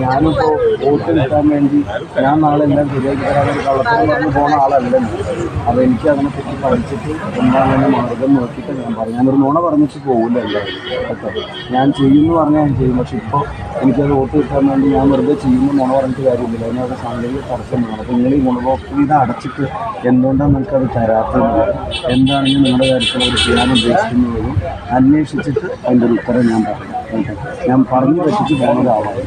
ഞാനിപ്പോ വോട്ട് കിട്ടാൻ വേണ്ടി ഞാൻ നാളെ എല്ലാം ശരിയാക്കി പോണ ആളല്ല ഞാൻ. അപ്പൊ എനിക്ക് അതിനെ പറ്റി പഠിച്ചിട്ട് എന്താണെന്ന് മാർഗം നോക്കിയിട്ട് ഞാൻ പറഞ്ഞു ഞാനൊരു നുണ പറഞ്ഞിട്ട് പോകില്ല കേട്ടോ ഞാൻ ചെയ്യുമെന്ന് പറഞ്ഞാൽ ഞാൻ ചെയ്യും പക്ഷെ ഇപ്പോൾ എനിക്കത് വോട്ട് കിട്ടാൻ വേണ്ടി ഞാൻ വെറുതെ ചെയ്യുന്ന മുണ പറഞ്ഞിട്ട് കാര്യമില്ല. അതിനകത്ത് സാങ്കേതിക തടസ്സമാണ് അപ്പോൾ നിങ്ങൾ ഈ ഗുണഭോക്തൃ ഇത് അടച്ചിട്ട് എന്തുകൊണ്ടാണ് അത് തരാത്തത്? എന്താണെങ്കിലും നിങ്ങളുടെ കാര്യത്തിൽ അവർ ചെയ്യാൻ ഉദ്ദേശിക്കുന്നതും? അന്വേഷിച്ചിട്ട് അതിന്റെ ഒരു ഉത്തരം ഞാൻ പറയും. ഞാൻ പറഞ്ഞു വെച്ചിട്ട് പോകുന്ന ഒരാളാണ്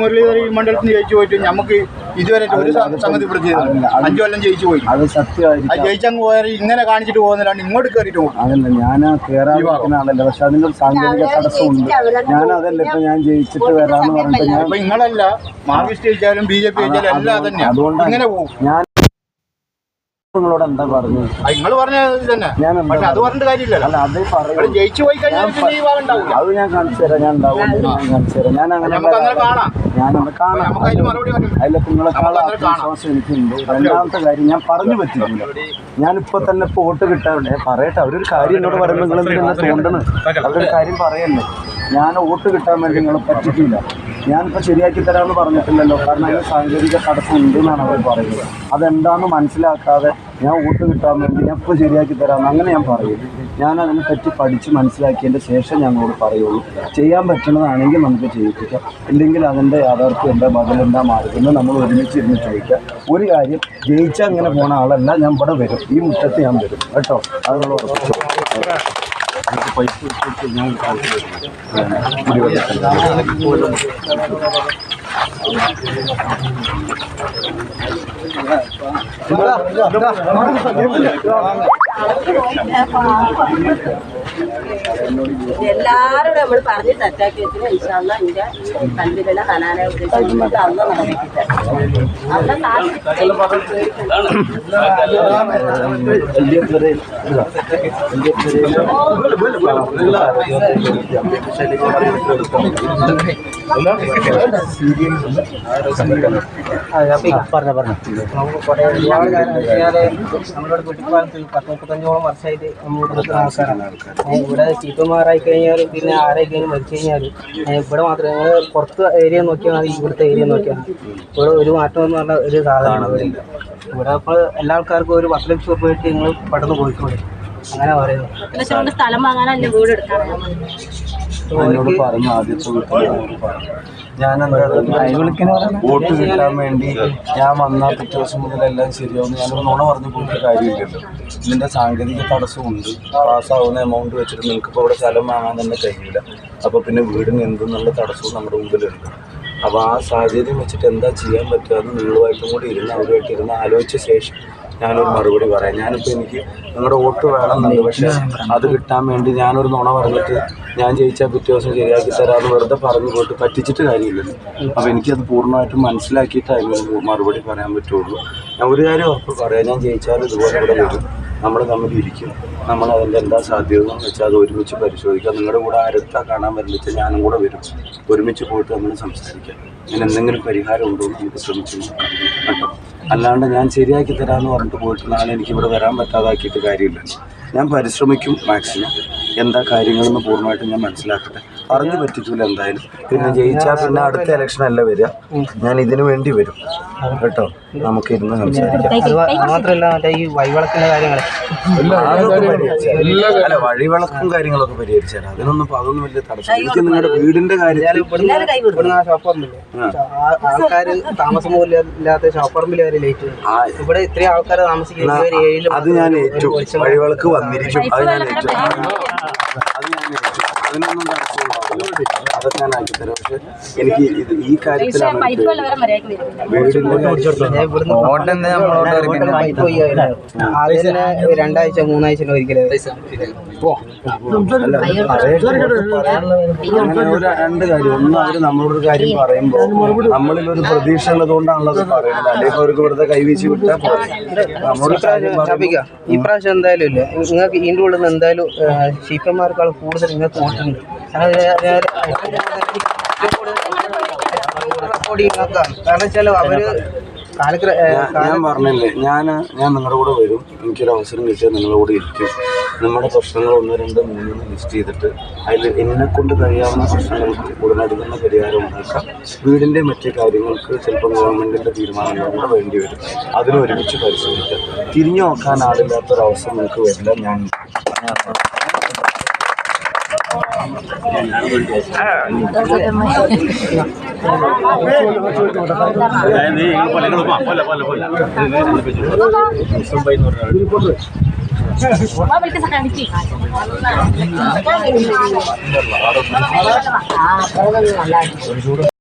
മുരളീധരൻ ഈ മണ്ഡലത്തിൽ നിന്ന് ജയിച്ചു പോയിട്ട് നമുക്ക് ഇതുവരെ ഒരു സംഗതി ഇവിടെ ചെയ്തില്ല അഞ്ചു കൊല്ലം ജയിച്ചു പോയി. അത് അത് ജയിച്ചങ്ങ് പോയാൽ ഇങ്ങനെ കാണിച്ചിട്ട് പോകുന്നതാണ് ഇങ്ങോട്ട് കയറിയിട്ട് പോകും അതല്ല ഞാൻ കയറാൻ ആളല്ല പക്ഷെ അതിനൊരു സാങ്കേതിക തടസ്സമുണ്ട്. ഞാൻ അതല്ല ഇപ്പൊ ഞാൻ ജയിച്ചിട്ട് വരാന്ന് പറഞ്ഞിട്ട് ഞാൻ നിങ്ങളല്ല മാർക്സിസ്റ്റ് ജയിച്ചാലും ബി ജെ പി ജയിച്ചാലും എല്ലാം തന്നെയാണ് അതുകൊണ്ട് ഇങ്ങനെ പോകും ഞാൻ നിങ്ങളോട് എന്താ പറഞ്ഞു നിങ്ങൾ പറഞ്ഞ തന്നെ. ഞാൻ പക്ഷെ അത് പറഞ്ഞിട്ട് കാര്യമില്ലല്ലോ. അല്ല അത് പറയൂ. ഇവിടെ ജയിച്ചു പോയി കഴിഞ്ഞാൽ പിന്നെ ഈ ഭാഗം ഉണ്ടാവില്ല. അത് ഞാൻ കാണിച്ചു തരാം ഞാൻ ഉണ്ടാവും ഞാൻ കാണിച്ചു തരാം. ഞാൻ അങ്ങനെ നമുക്ക് ഞാൻ കാണാം. കാണാം നിങ്ങളെക്കാൾ നമുക്ക് ആത്മവിശ്വാസം എനിക്കുണ്ട്. രണ്ടാമത്തെ കാര്യം ഞാൻ പറഞ്ഞു പറ്റില്ല ഞാനിപ്പോ തന്നെ ഇപ്പൊ വോട്ട് കിട്ടാറുണ്ട് പറയട്ടെ അവരൊരു കാര്യം എന്നോട് പറയുമ്പോൾ നിങ്ങൾ എന്തിനാ തോണ്ടണ് അവരൊരു കാര്യം പറയല്ലേ? ഞാൻ വോട്ട് കിട്ടാൻ വേണ്ടി നിങ്ങളെ പറ്റിക്കില്ല ഞാനിപ്പോൾ ശരിയാക്കി തരാമെന്ന് പറഞ്ഞിട്ടില്ലല്ലോ. കാരണം അതിന് സാങ്കേതിക തടസ്സം ഉണ്ട് എന്നാണ് അവർ പറയുന്നത്. അതെന്താണെന്ന് മനസ്സിലാക്കാതെ ഞാൻ വോട്ട് കിട്ടാൻ വേണ്ടി ഞാൻ ഇപ്പോൾ ശരിയാക്കി തരാമെന്ന് അങ്ങനെ ഞാൻ പറയും ഞാൻ അതിനെ പറ്റി പഠിച്ച് മനസ്സിലാക്കിയതിന്റെ ശേഷം ഞാൻ ഞങ്ങളോട് പറയുള്ളൂ. ചെയ്യാൻ പറ്റുന്നതാണെങ്കിൽ നമുക്ക് ചെയ്യിപ്പിക്കാം. ഇല്ലെങ്കിൽ അതിന്റെ യാഥാർത്ഥ്യം എന്താ ബദലെന്താ മാറുന്നത് നമ്മൾ ഒരുമിച്ച് ഇരുന്ന് ചോദിക്കാം. ഒരു കാര്യം ജയിച്ചാൽ പോണ ആളല്ല ഞാൻ ഇവിടെ വരും. ഈ മുറ്റത്ത് ഞാൻ വരും. കേട്ടോ? അതിനുള്ള ഉറപ്പിച്ചോ എനിക്ക് പൈസ കൊടുത്തിട്ട് ഞാൻ എല്ലാവരും നമ്മൾ പറഞ്ഞ് തെറ്റാക്കി വെച്ചിട്ട് ഇൻഷാല്ല എന്റെ കല്ലുകളെ ഹനാനെ ഉദ്ദേശിച്ചിട്ട് അന്ന് നടന്നിട്ട് അന്ന് പറഞ്ഞ പറഞ്ഞു നമ്മളിവിടെ കുട്ടിക്കാലത്ത് പത്ത് മുപ്പത്തഞ്ചോളം വർഷമായിട്ട് നിൽക്കുന്ന ആൾക്കാരാണ് ഇവിടെ ചീപ്പന്മാരായി കഴിഞ്ഞാൽ പിന്നെ ആരായി കഴിഞ്ഞാൽ മരിച്ചു കഴിഞ്ഞാൽ ഇവിടെ മാത്രമേ ഞങ്ങൾ പുറത്ത് ഏരിയ നോക്കിയാൽ മതി ഇവിടുത്തെ ഏരിയ നോക്കിയാൽ മതി. ഇവിടെ ഒരു മാറ്റം എന്ന് പറഞ്ഞ ഒരു സാധനമാണ് ഇവിടെ ഇപ്പോൾ എല്ലാ ആൾക്കാർക്കും ഒരു പത്ത് ലക്ഷം രൂപ ആയിട്ട് നിങ്ങൾ പെട്ടെന്ന് പോയിക്കോളി അങ്ങനെ പറയുന്നത് ലക്ഷം കൊണ്ട് സ്ഥലം വാങ്ങാനല്ലേ വീട് എടുക്കാനാണ് എന്നോട് പറഞ്ഞു ആദ്യത്തെ ഞാൻ വോട്ട് കിട്ടാൻ വേണ്ടി ഞാൻ വന്ന പിറ്റേ ദിവസം മുതൽ എല്ലാം ശരിയാവും ഞാനൊരു നുണ പറഞ്ഞു പോയിട്ട് കാര്യമില്ലല്ലോ. ഇതിന്റെ സാങ്കേതിക തടസ്സമുണ്ട്. പാസ്സാവുന്ന എമൗണ്ട് വെച്ചിട്ട് നിങ്ങൾക്ക് ഇപ്പോൾ ഇവിടെ സ്ഥലം വാങ്ങാൻ തന്നെ കഴിയില്ല. അപ്പോൾ പിന്നെ വീടിന് എന്തെന്നുള്ള തടസ്സവും നമ്മുടെ മുമ്പിലുണ്ട്. അപ്പോൾ ആ സാഹചര്യം വെച്ചിട്ട് എന്താ ചെയ്യാൻ പറ്റുക എന്ന് നിങ്ങളുമായിട്ടും കൂടി ഇരുന്ന് അവരുമായിട്ട് ഇരുന്ന് ആലോചിച്ച ശേഷം ഞാനൊരു മറുപടി പറയാം. ഞാനിപ്പോൾ എനിക്ക് നിങ്ങളുടെ വോട്ട് വേണമെന്നുണ്ട്. പക്ഷേ അത് കിട്ടാൻ വേണ്ടി ഞാനൊരു നുണ പറഞ്ഞിട്ട് ഞാൻ ജയിച്ചാൽ പിറ്റേ ദിവസം ശരിയാക്കി തരാമെന്ന് വെറുതെ പറഞ്ഞു പോയിട്ട് പറ്റിച്ചിട്ട് കാര്യമില്ലല്ലോ അപ്പോൾ എനിക്കത് പൂർണമായിട്ടും മനസ്സിലാക്കിയിട്ടായിരുന്നു മറുപടി പറയാൻ പറ്റുള്ളൂ. ഞാൻ ഒരു കാര്യം ഉറപ്പ് പറയാം. ഞാൻ ജയിച്ചാൽ ഇതുപോലെ ഇവിടെ വരും. നമ്മൾ തമ്മിൽ ഇരിക്കും. നമ്മൾ അതിന്റെ എന്താ സാധ്യത എന്ന് വെച്ചാൽ അത് ഒരുമിച്ച് പരിശോധിക്കാം. നിങ്ങളുടെ കൂടെ ആരത്താ കാണാൻ വരുന്നിച്ച് ഞാനും കൂടെ വരും. ഒരുമിച്ച് പോയിട്ട് നമ്മൾ സംസാരിക്കാം. ഇതിന് എന്തെങ്കിലും പരിഹാരം ഉണ്ടോ എന്ന് നമുക്ക് ശ്രമിച്ചു കേട്ടോ? അല്ലാണ്ട് ഞാൻ ശരിയാക്കി തരാമെന്ന് പറഞ്ഞിട്ട് പോയിട്ട് നാളെ എനിക്ക് ഇവിടെ വരാൻ പറ്റാതാക്കിയിട്ട് കാര്യമില്ല. ഞാൻ പരിശ്രമിക്കും മാക്സിമം. എന്താ കാര്യങ്ങളെന്ന് പൂർണമായിട്ട് ഞാൻ മനസ്സിലാക്കട്ടെ. പറഞ്ഞു പറ്റിക്കൂല എന്തായാലും. പിന്നെ ജയിച്ചാൽ പിന്നെ അടുത്ത ഇലക്ഷൻ അല്ല വരിക? ഞാൻ ഇതിനു വേണ്ടി വരും. കേട്ടോ? നമുക്ക് ഇരുന്ന് സംസാരിക്കാം. മാത്രമല്ല മറ്റേ ഈ വഴിവിളക്കിന്റെ കാര്യങ്ങൾ. അല്ല വഴിവിളക്കും കാര്യങ്ങളൊക്കെ പരിഹരിച്ചാൽ അതിനൊന്നും അതൊന്നും വലിയ തടസ്സം എനിക്ക് നിങ്ങളുടെ വീടിന്റെ കാര്യത്തിൽ ഇവിടുന്ന് ആ ഷോപ്പറമ്പില്ലേ ആൾക്കാർ താമസം പോലും ഇല്ലാത്ത ഷോപ്പറമ്പിൽ വരെ ലേറ്റ് ആ. ഇവിടെ ഇത്രയും ആൾക്കാർ അത് ഞാൻ ഏറ്റു. വഴിവിളക്ക് വന്നിരിക്കും. അത് ഞാൻ ഏറ്റു. അത് ഞാൻ അതിനൊന്നും തടസ്സമുണ്ടാവില്ല അതൊക്കെ ഞാൻ പക്ഷെ എനിക്ക് ഇത് ഈ കാര്യത്തിലാണ് വീടിന്റെ രണ്ടാഴ്ച മൂന്നാഴ്ച ഒരിക്കലേ രണ്ട് കാര്യം ഒന്ന് അവർ നമ്മളൊരു കാര്യം പറയുമ്പോൾ നമ്മളിൽ ഒരു പ്രതീക്ഷ ഉള്ളത് കൊണ്ടാണല്ലോ അത് പറയുന്നത് അല്ലെങ്കിൽ അവർക്ക് വെറുതെ കൈവീശി വിട്ടാൽ ഈ പ്രാവശ്യം എന്തായാലും ഇല്ല നിങ്ങൾക്ക് ഇതിന്റെ ഉള്ളിൽ നിന്ന് എന്തായാലും ശിപ്പന്മാർക്കാൾ കൂടുതൽ നിങ്ങൾക്ക് വോട്ടുണ്ട് കാരണം വെച്ചാൽ അവർ ഞാൻ- പറഞ്ഞില്ലേ ഞാൻ ഞാൻ നിങ്ങളുടെ കൂടെ വരും. എനിക്കൊരു അവസരം കിട്ടിയാൽ നിങ്ങളുടെ കൂടെ ഇരിക്കും. നമ്മുടെ പ്രശ്നങ്ങൾ ഒന്ന് രണ്ട് മൂന്ന് ലിസ്റ്റ് ചെയ്തിട്ട് അതിൽ എന്നെ കൊണ്ട് കഴിയാവുന്ന പ്രശ്നങ്ങൾക്ക് ഉടനടി തന്നെ പരിഹാരം ഉണ്ടാക്കാം. വീടിന്റെ മറ്റു കാര്യങ്ങൾക്ക് ചിലപ്പോൾ ഗവൺമെന്റിന്റെ തീരുമാനങ്ങൾ കൂടെ വേണ്ടി വരും. അതിന് ഒരുമിച്ച് പരിശോധിക്കാം. തിരിഞ്ഞു നോക്കാൻ ആളില്ലാത്തൊരവസരം നിങ്ങൾക്ക് വരില്ല. ഞാൻ അതായത്